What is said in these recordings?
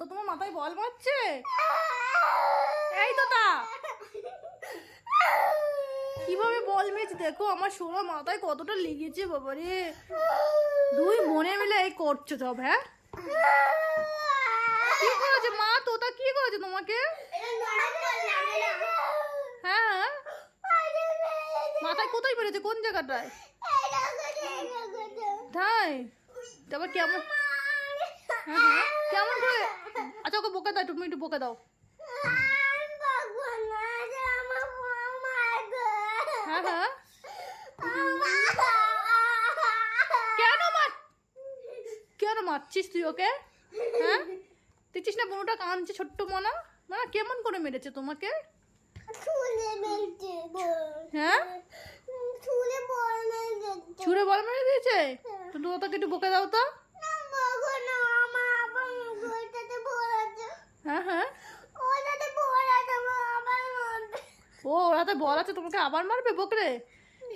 তো তোমার মাথায় বল মারছে? এই তো তা কীভাবে বল মেরেছে? দেখো আমার সোনা মাথায় কতটা লেগেছে বাবারে। দুই মনে মিলে এই করছ সব হ্যাঁ? কি করেছে? মা তোতা কি করেছে তোমাকে? হ্যাঁ মাথায় কোথায় মেরেছে? কোন জায়গাটায়? তাই? তারপর কেমন? হ্যাঁ হ্যাঁ। তুমি একটু বকে দাও। হ্যাঁ হ্যাঁ। কেন মার কেন মারছিস তুই ওকে? হ্যাঁ? দেখছিস না বোনটা কাঁদছে ছোট্ট মনা? মানে কেমন করে মেরেছে তোমাকে? হ্যাঁ? ছুঁড়ে বল মেরে দিয়েছে। তো তো ওটাকে একটু বকে দাও তো। ও ওরাতে বল আছে তোমাকে আবার মারবে বকরে?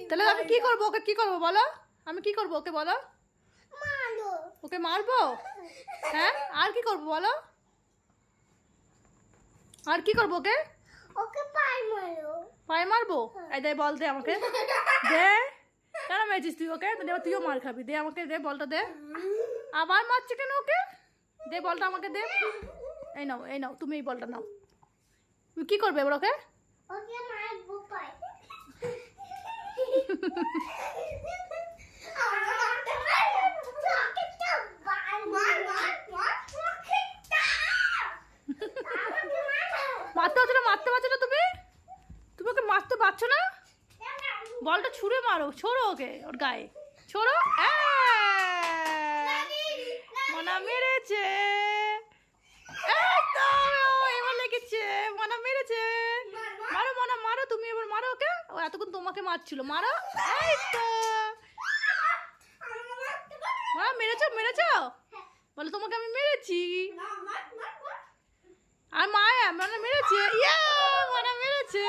তাহলে আমি কি করব ওকে কি করব বলো? আমি কি করব ওকে বলো? ওকে মারবো? হ্যাঁ আর কি করব বলো? আর কি করব ওকে? ওকে পাই মারো পায়ে মারবো? এই দে বল দে আমাকে। দে। কেন মেরেছিস তুই ওকে? দে তুইও মার খাবি। দে আমাকে দে বলটা দে। আবার মারছে কেন ওকে? দে বলটা আমাকে দে। এই নাও এই নাও তুমি এই বলটা নাও। তুমি কি করবে এবার ওকে? মারতে পারছ না, মারতে পারছ না তুমি? তুমি ওকে মারতে পারছ না? বলটা ছুঁড়ে মারো, ছোড়ো ওকে ওর গায়ে। ছোড়ো? আহ! মনা মেরেছে। এবার লেগেছে। মনা মেরেছে। মারো মনা মারো, তুমি এবার মারো ওকে। ও এতক্ষণ তোমাকে মারছিল, মারো। এই তো। মারা, মেরেছো, মেরেছ? বলে তোমাকে আমি মেরেছি। আর মায়া মানে মেরেছে। ইয়া মানে মেরেছে।